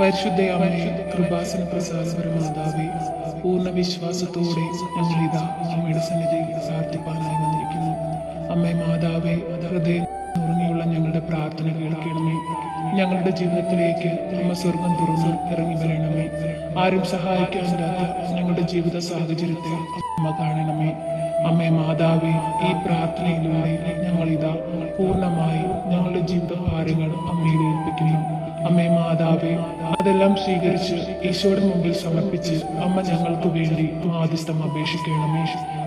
പരിശുദ്ധ അമ്മേ കൃപാസന പ്രസാദപര മാതാവേ പൂർണ വിശ്വാസത്തോടെ ഞങ്ങൾ ഇതാ അമ്മയുടെ സന്നിധിയിൽ പ്രാർത്ഥിപ്പാനായി വന്നിരിക്കുന്നു. അമ്മേ മാതാവേ ഹൃദയം നുറുങ്ങിയുള്ള ഞങ്ങളുടെ പ്രാർത്ഥന കേൾക്കണമേ. ഞങ്ങളുടെ ജീവിതത്തിലേക്ക് അമ്മ സ്വർഗം തുറന്ന് ഇറങ്ങി വരണമേ. ആരും സഹായിക്കാനില്ലാത്ത ഞങ്ങളുടെ ജീവിത സാഹചര്യത്തെ അമ്മ കാണണമേ. അമ്മേ മാതാവേ ഈ പ്രാർത്ഥനയിലൂടെ ഞങ്ങളിതാ പൂർണമായി ഞങ്ങളുടെ ജീവിത ഭാരങ്ങൾ അമ്മയിൽ ഏൽപ്പിക്കുന്നു. അമ്മേ മാതാവേ അതെല്ലാം സ്വീകരിച്ച് ഈശോയുടെ മുമ്പിൽ സമർപ്പിച്ച് അമ്മ ഞങ്ങൾക്ക് വേണ്ടി മാധ്യസ്ഥം അപേക്ഷിക്കണമേ.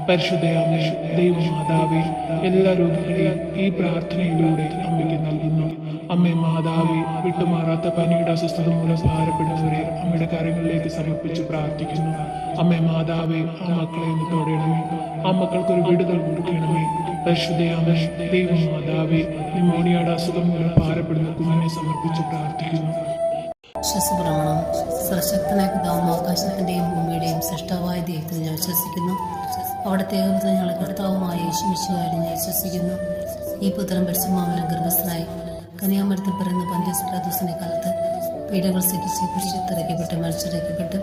പരിശുദ്ധയാമേ ദൈവമാതാവേ എല്ലാ രോഗികളെയും ഈ പ്രാർത്ഥനയിലൂടെ അമ്മയ്ക്ക് നൽകുന്നു. അമ്മേ മാതാവേ വിട്ടുമാറാത്ത പനിയുടെ അസ്വസ്ഥത മൂലം ഭാരപ്പെടുന്നവരെ അമ്മയുടെ കാര്യങ്ങളിലേക്ക് സമർപ്പിച്ച് പ്രാർത്ഥിക്കുന്നു. അമ്മേ മാതാവേ ആ മക്കളെ ഒന്ന് തൊടയണമേ. ആ മക്കൾക്കൊരു വിടുതൽ കൊടുക്കണമേ. ദൈവമാതാവേ കുഞ്ഞിനെ ഭൂമിയുടെയും സൃഷ്ടവായ ദൈവത്തിൽ ഞാൻ വിശ്വസിക്കുന്നു. അവിടുത്തെ ഞങ്ങളുടെ കർത്താവുമായ യേശുമിശുകാരി ഞാൻ വിശ്വസിക്കുന്നു. ഈ പുത്രൻ പരിശുമാമലം ഗർഭസ്ഥനായി കനിയാമരത്തിൽ പറയുന്ന പന്ത്യസ്പ്രാദോസിന്റെ കാലത്ത് പീഡകൾ സഹിച്ച് കുരിശിത്തിറക്കപ്പെട്ട് മരിച്ചിറക്കപ്പെട്ട്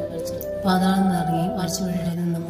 പാതാളം നിറങ്ങി നാൾ ഉയർത്ത്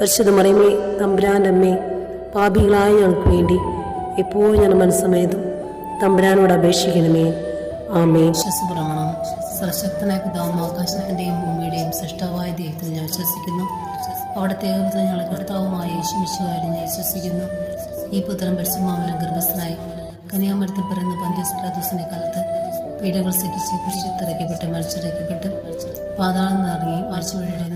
പരിശുദ്ധ മറിയമേ തമ്പുരാന്റെ അമ്മേ പാപികളായ ഞങ്ങൾക്ക് വേണ്ടി എപ്പോഴും ഞാൻ മനസ്സമേതും തമ്പുരാനോട് അപേക്ഷിക്കണമേ. ആമേ വിശ്വസപ്രമാണം സർശക്തനായ പിതാവും ആകാശത്തിന്റെയും ഭൂമിയുടെയും സൃഷ്ടാവായ ദൈവത്തിൽ ഞാൻ വിശ്വസിക്കുന്നു. അവിടുത്തെ ഏകപുത്ര ഞങ്ങൾ കർത്താവുമായ യേശുമിശുകാരി ഞാൻ വിശ്വസിക്കുന്നു. ഈ പുത്രൻ പരിശുമാമലം ഗർഭസ്ഥനായി കനിയാമരത്തിൽ പറയുന്ന പന്ത്യസ്പ്രാദോസിന്റെ കാലത്ത് പീഡകൾ സഹിച്ച് കുരിശിത്തിറക്കപ്പെട്ട് മരിച്ചിറക്കപ്പെട്ട് പാതാളം നിറങ്ങി മരിച്ചു ഉയർത്ത്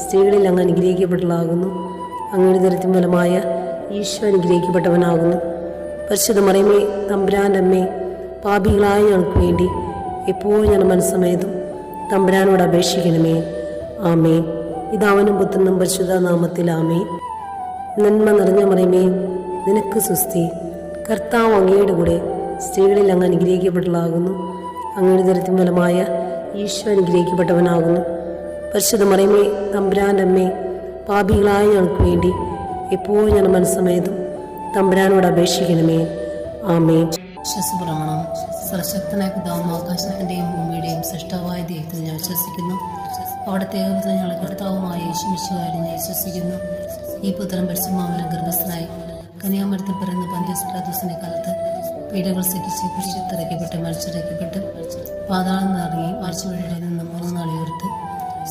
സ്ത്രീകളിൽ അങ്ങ് അനുഗ്രഹിക്കപ്പെട്ടതാകുന്നു അങ്ങയുടെ ദരിദ്രം ഫലമായ ഈശോ അനുഗ്രഹിക്കപ്പെട്ടവനാകുന്നു. പരിശുദ്ധ മറിയമ്മേ തമ്പുരാന്റെ അമ്മേ പാപികളായ ഞങ്ങൾക്ക് വേണ്ടി എപ്പോഴും ഞാൻ മനസ്സമേതും തമ്പുരാനോട് അപേക്ഷിക്കണമേ. ആമേ ഇതാവനും പുത്രനും പരിശുദ്ധ നാമത്തിൽ ആമേ നന്മ നിറഞ്ഞ മറിയമേ നിനക്ക് സുസ്തി കർത്താവ് അങ്ങയുടെ കൂടെ സ്ത്രീകളിൽ അങ്ങ് അനുഗ്രഹിക്കപ്പെട്ടതാകുന്നു അങ്ങയുടെ ദരിദ്രം ഫലമായ ഈശോ അനുഗ്രഹിക്കപ്പെട്ടവനാകുന്നു. പരിശുദ്ധ മറിയമേ തമ്പുരാന്റെ അമ്മേ പാപികളായ ഞങ്ങൾക്ക് വേണ്ടി എപ്പോഴും ഞാൻ മനസ്സമയതും തമ്പുരാനോട് അപേക്ഷിക്കണമേ. ആമേ വിശ്വസപ്രമാണം. സർശക്തനായ പിതാവും ആകാശത്തിന്റെയും ഭൂമിയുടെയും സൃഷ്ടാവായ ദൈവത്തിൽ ഞാൻ വിശ്വസിക്കുന്നു. അവിടുത്തെ ദൈവത്തിൽ ഞങ്ങളുടെ കർത്താവുമായ യേശുമിശുകാരി ഞാൻ വിശ്വസിക്കുന്നു. ഈ പുത്രൻ പരിശുമാമനം ഗർഭസ്ഥനായി കന്യാമരത്തിൽ പിറന്ന് പഞ്ചസ്പ്രാദിവസിനെ കാലത്ത് പീഡകൾ സഹിച്ച് കുരിശിത്തിറക്കപ്പെട്ട് മരിച്ചിറക്കപ്പെട്ട് പാതാളം നിറങ്ങി ആഴ്ചവഴിയുടെ